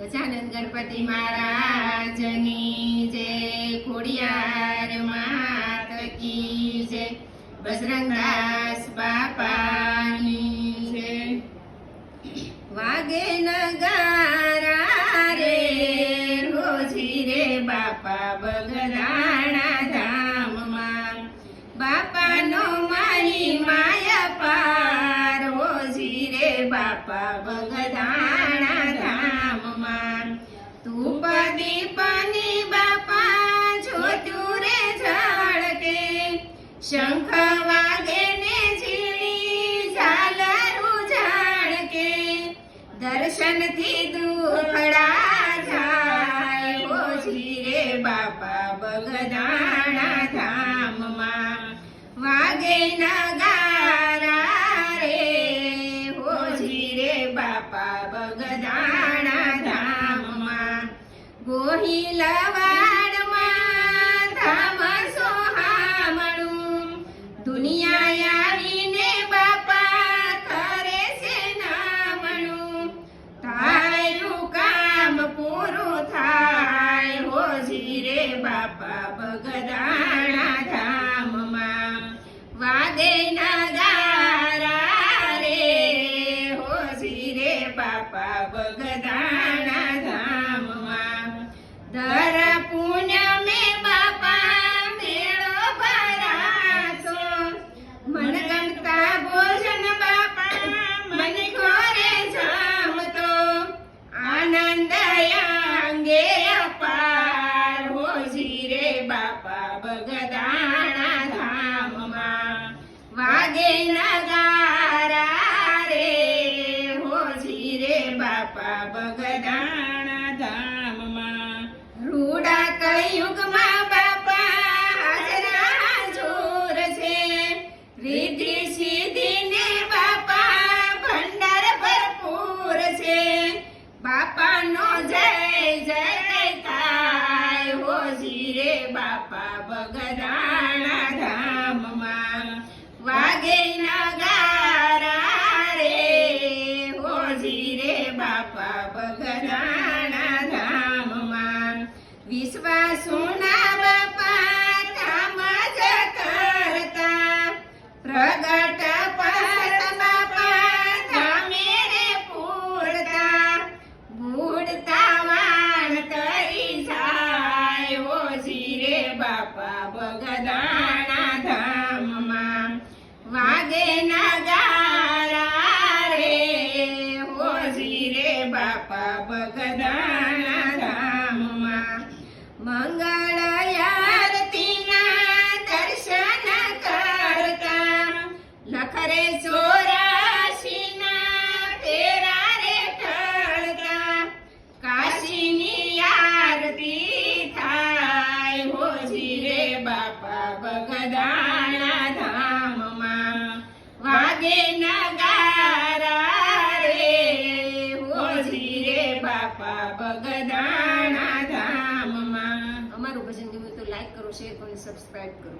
ગજાનંદ ગણપતિ મહારાજની જય ખોડિયાર માત કી જય બજરંગદાસ બાપાની જય વાગે નગારા રે, રોજી રે બાપા બગરાણા ધામમાં. બાપાનો મારી માયા પાર, રોજી રે બાપા બગદાણા તું દીપની બાપા, જોતું રે ઝળકે શંખ વાગે ને ઝીણી, ઝાલરું ઝાળકે દર્શનથી દુખડા જાય હોજી રે બાપા બગદાણા ધામમાં. વાગે નગારા ગોહિલવાડમાં ધામ સોહામણું દુનિયા આવીને બાપા કરે છે નામણું તારું કામ પૂરું થાય હોજી રે બાપા બગદાણા ધામમાં વાગે નગારા રે હોજી રે બાપા બગદાણા બાપા બગદાણા ધામમાં વાગે નગારા રે હોજી રે બાપા બગદાણા ધામમાં. રૂડા કળયુગમાં બાપા હાજરા જોર છે. રીતિ સીધીને રે બાપા બગદાણા બાપા બગદાણા ધામમાં વાગે નગારા રે હોજી રે બાપા બગદાણા ધામમાં. મંગળ વાગે નગારા હોજી રે બાપા બગદાણા અમારું ભજન ગમ્યું તો લાઈક કરો, શેર કરો અને સબસ્ક્રાઇબ કરો.